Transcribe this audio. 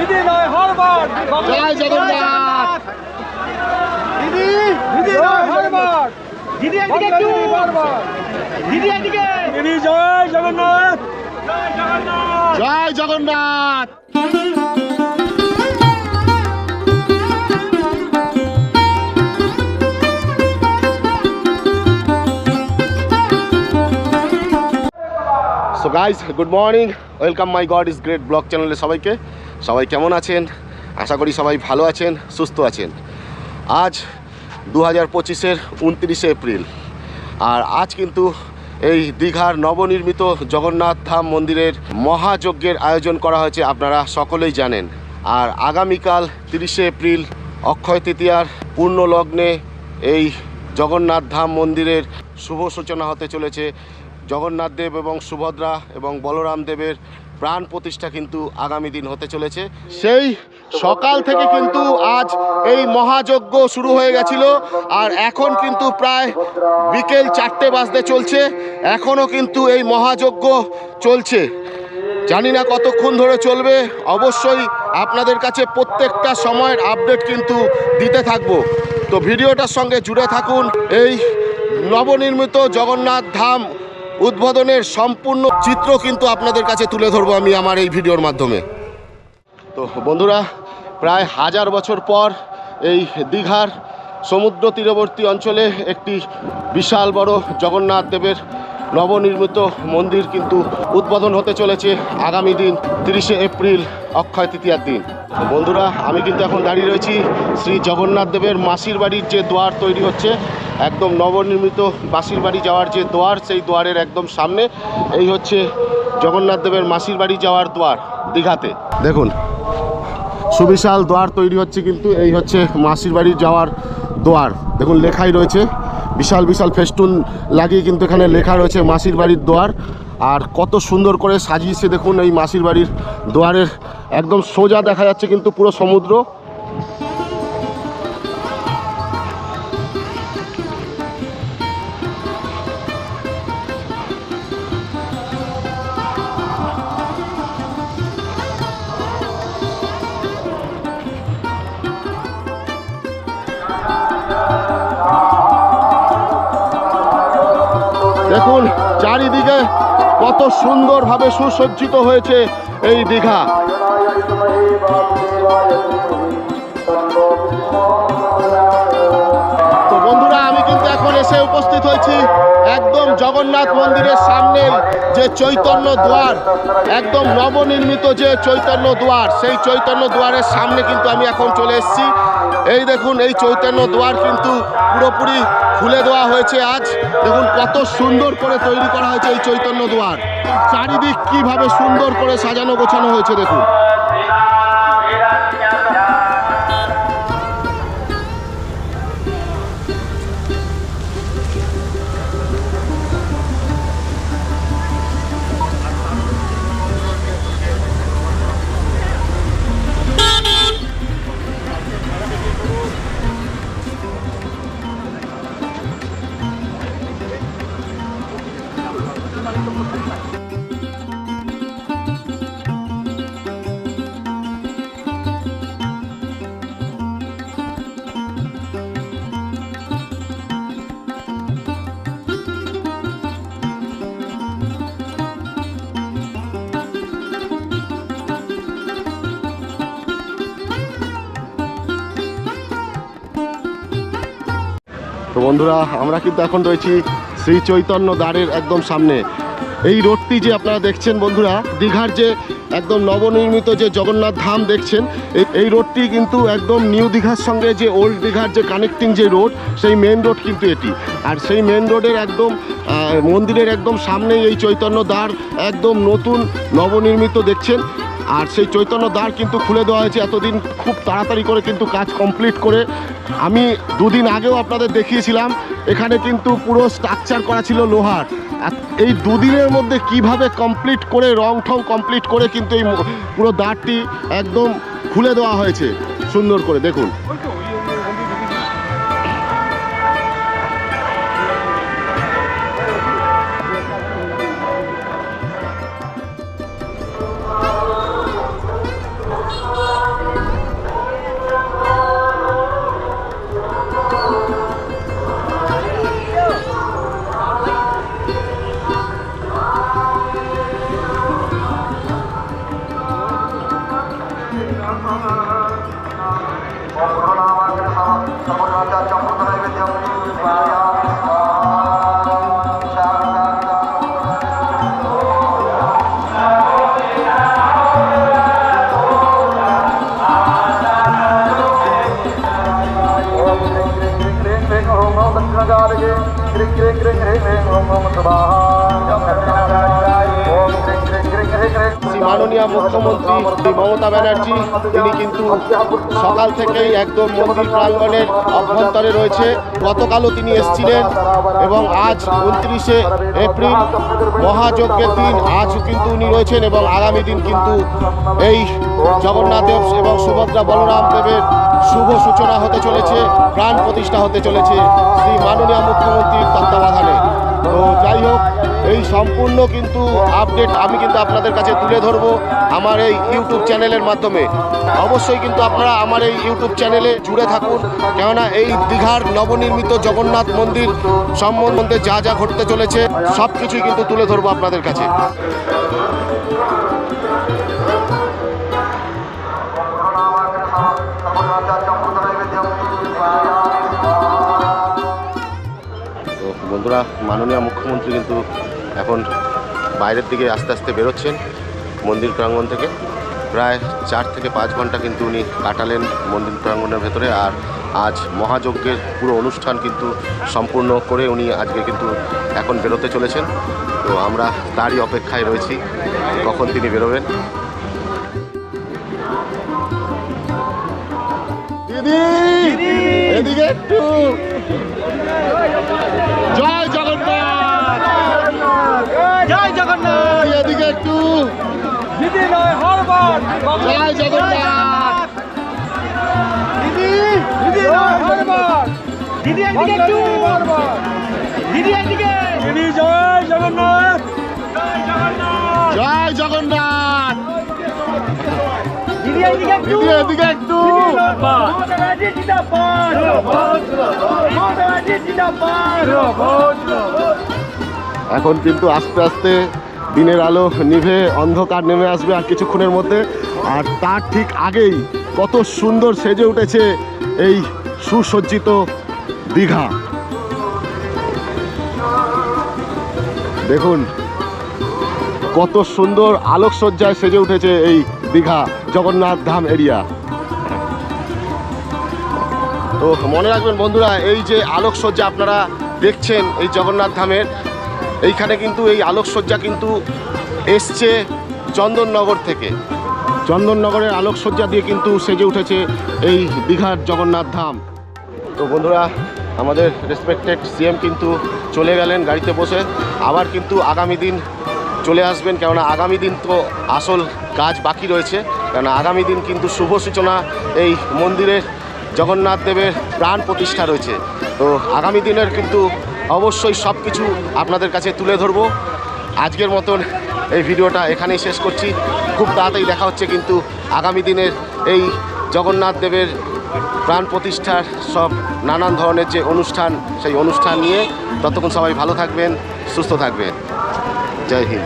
দিদি নয় হরবার। জয় জগন্নাথ। দিদি দিদি নয় হরবার। দিদি এদিকে একটু। দিদি এদিকে। দিদি জয় জগন্নাথ। জয় জগন্নাথ। জয় Jagannath so guys good morning welcome my god is great blog চ্যানেলে সবাইকে। সবাই কেমন আছেন? আশা করি সবাই ভালো আছেন, সুস্থ আছেন। আজ দু হাজার পঁচিশের উনত্রিশে এপ্রিল। আর আজ কিন্তু এই দীঘার নবনির্মিত জগন্নাথ ধাম মন্দিরের মহাযজ্ঞের আয়োজন করা হয়েছে আপনারা সকলেই জানেন। আর আগামীকাল তিরিশে এপ্রিল অক্ষয় তৃতীয়ার পূর্ণ লগ্নে এই জগন্নাথ ধাম মন্দিরের শুভ সূচনা হতে চলেছে। জগন্নাথ দেব এবং সুভদ্রা এবং বলরাম দেবের প্রাণ প্রতিষ্ঠা কিন্তু আগামী দিন হতে চলেছে। সেই সকাল থেকে কিন্তু আজ এই মহাযজ্ঞ শুরু হয়ে গেছিল, আর এখন কিন্তু প্রায় বিকেল চারটে বাজতে চলছে, এখনও কিন্তু এই মহাযজ্ঞ চলছে। জানি না কতক্ষণ ধরে চলবে, অবশ্যই আপনাদের কাছে প্রত্যেকটা সময়ের আপডেট কিন্তু দিতে থাকব। তো ভিডিওটার সঙ্গে জুড়ে থাকুন, এই নবনির্মিত জগন্নাথ ধাম উদ্বোধনের সম্পূর্ণ চিত্র কিন্তু আপনাদের কাছে তুলে ধরবো আমি আমার এই ভিডিওর মাধ্যমে। তো বন্ধুরা, প্রায় হাজার বছর পর এই দীঘার সমুদ্র তীরবর্তী অঞ্চলে একটি বিশাল বড় জগন্নাথ দেবের নবনির্মিত মন্দির কিন্তু উদ্বোধন হতে চলেছে আগামী দিন তিরিশে এপ্রিল, অক্ষয় তৃতীয়ার দিন। বন্ধুরা, আমি কিন্তু এখন দাঁড়িয়ে রয়েছি শ্রী জগন্নাথ দেবের মাসির বাড়ির যে দোয়ার তৈরি হচ্ছে একদম নবনির্মিত মাসির বাড়ি যাওয়ার যে দোয়ার, সেই দোয়ারের একদম সামনে, এই হচ্ছে জগন্নাথ দেবের মাসির বাড়ি যাওয়ার দোয়ার দীঘাতে। দেখুন, সুবিশাল দোয়ার তৈরি হচ্ছে কিন্তু এই হচ্ছে মাসির বাড়ি যাওয়ার দোয়ার। দেখুন, লেখাই রয়েছে। বিশাল বিশাল ফেস্টুন লাগিয়ে কিন্তু এখানে লেখা রয়েছে মাসির বাড়ির দোয়ার। আর কত সুন্দর করে সাজিয়েছে দেখুন এই মাসির বাড়ির দোয়ারের। একদম সোজা দেখা যাচ্ছে কিন্তু পুরো সমুদ্র। কত সুন্দরভাবে সুসজ্জিত হয়েছে এই দীঘা। তো বন্ধুরা আমি কিন্তু এখন এসে উপস্থিত হয়েছি। একদম জগন্নাথ মন্দিরের সামনে যে চৈতন্য দুয়ার, একদম নবনির্মিত যে চৈতন্য দুয়ার, সেই চৈতন্য দুয়ারের সামনে কিন্তু আমি এখন চলে এসেছি। এই দেখুন, এই চৈতন্য দুয়ার কিন্তু পুরোপুরি খুলে দেওয়া হয়েছে আজ। দেখুন, কত সুন্দর করে তৈরি করা হয়েছে এই চৈতন্য দুয়ার। চারিদিক কীভাবে সুন্দর করে সাজানো গোছানো হয়েছে দেখুন। বন্ধুরা, আমরা কিন্তু এখন রয়েছি শ্রী চৈতন্য দ্বারের একদম সামনে। এই রোডটি যে আপনারা দেখছেন বন্ধুরা, দীঘার যে একদম নবনির্মিত যে জগন্নাথ ধাম দেখছেন এই- এই রোডটি কিন্তু একদম নিউ দীঘার সঙ্গে যে ওল্ড দীঘার যে কানেক্টিং যে রোড, সেই মেন রোড কিন্তু এটি। আর সেই মেন রোডের একদম মন্দিরের একদম সামনেই এই চৈতন্য দ্বার একদম নতুন নবনির্মিত দেখছেন। আর সেই চৈতন্য দ্বার কিন্তু খুলে দেওয়া হয়েছে। এতদিন খুব তাড়াতাড়ি করে কিন্তু কাজ কমপ্লিট করে আমি দুদিন আগেও আপনাদের দেখিয়েছিলাম, এখানে কিন্তু পুরো স্ট্রাকচার করা ছিল লোহার। এই দুদিনের মধ্যে কীভাবে কমপ্লিট করে, রং ঠং কমপ্লিট করে কিন্তু এই পুরো দ্বারটি একদম খুলে দেওয়া হয়েছে। সুন্দর করে দেখুন। ring ring ring ring ring ring ring ring ring ring ring ring মাননীয় মুখ্যমন্ত্রী শ্রী মমতা ব্যানার্জি, তিনি কিন্তু সকাল থেকেই একদম মন্দির প্রাঙ্গণের অভ্যন্তরে রয়েছে। গতকালও তিনি এসেছিলেন এবং আজ উনত্রিশে এপ্রিল মহাযজ্ঞের দিন। আজ কিন্তু উনি রয়েছেন এবং আগামী দিন কিন্তু এই জগন্নাথ দেব এবং সুভদ্রা বলরাম দেবের শুভ সূচনা হতে চলেছে, প্রাণ প্রতিষ্ঠা হতে চলেছে। শ্রী মাননীয় মুখ্যমন্ত্রীর সম্পূর্ণ কিন্তু আপডেট আমি কিন্তু আপনাদের কাছে তুলে ধরবো আমার এই ইউটিউব চ্যানেলের মাধ্যমে। অবশ্যই কিন্তু আপনারা আমার এই ইউটিউব চ্যানেলে জুড়ে থাকুন। কেননা এই দীঘার নবনির্মিত জগন্নাথ মন্দির সম্বন্ধে যা যা ঘটতে চলেছে সব কিছুই কিন্তু তুলে ধরবো আপনাদের কাছে। বন্ধুরা, মাননীয় মুখ্যমন্ত্রী কিন্তু এখন বাইরের দিকে আস্তে আস্তে বেরোচ্ছেন মন্দির প্রাঙ্গণ থেকে। প্রায় চার থেকে পাঁচ ঘণ্টা কিন্তু উনি কাটালেন মন্দির প্রাঙ্গণের ভেতরে আর আজ মহাযজ্ঞের পুরো অনুষ্ঠান কিন্তু সম্পূর্ণ করে উনি আজকে কিন্তু এখন বেরোতে চলেছেন। তো আমরা তারই অপেক্ষায় রয়েছি কখন তিনি বেরোবেন। দিদি এদিকে একটু। জয় জয় জগন্নাথ। এদিকে একটু। দিদি নয় হরবার। জয় জগন্নাথ। দিদি দিদি নয় হরবার। দিদি একদিকে একটু। দিদি একদিকে দিদি জয় জগন্নাথ। জয় জগন্নাথ। জয় জগন্নাথ। দিদি একদিকে একটু। দিদি এদিকে একটু। ব্যানার্জি জিন্দাবাদ। জিন্দাবাদ। এখন কিন্তু আস্তে আস্তে দিনের আলো নিভে অন্ধকার নেমে আসবে আর কিছুক্ষণের মধ্যে। আর তার ঠিক আগেই কত সুন্দর সেজে উঠেছে এই সুসজ্জিত দীঘা। দেখুন, কত সুন্দর আলোকসজ্জায় সেজে উঠেছে এই দীঘা, জগন্নাথ ধাম এরিয়া। তো মনে রাখবেন বন্ধুরা, এই যে আলোকসজ্জা আপনারা দেখছেন এই জগন্নাথ ধামের এইখানে কিন্তু এই আলোকসজ্জা কিন্তু এসছে চন্দননগর থেকে। চন্দননগরের আলোকসজ্জা দিয়ে কিন্তু সেজে উঠেছে এই দীঘার জগন্নাথ ধাম। তো বন্ধুরা, আমাদের রেসপেক্টেড সিএম কিন্তু চলে গেলেন গাড়িতে বসে। আবার কিন্তু আগামী দিন চলে আসবেন, কেননা আগামী দিন তো আসল কাজ বাকি রয়েছে। কেননা আগামী দিন কিন্তু শুভ সূচনা এই মন্দিরের জগন্নাথ দেবের প্রাণ প্রতিষ্ঠা রয়েছে। তো আগামী দিনের কিন্তু অবশ্যই সব কিছু আপনাদের কাছে তুলে ধরবো। আজকের মতন এই ভিডিওটা এখানেই শেষ করছি। খুব তাড়াতাড়ি দেখা হচ্ছে কিন্তু আগামী দিনের এই জগন্নাথ দেবের প্রাণ প্রতিষ্ঠার সব নানান ধরনের যে অনুষ্ঠান, সেই অনুষ্ঠান নিয়ে ততক্ষণ সবাই ভালো থাকবেন, সুস্থ থাকবেন। জয় হিন্দ।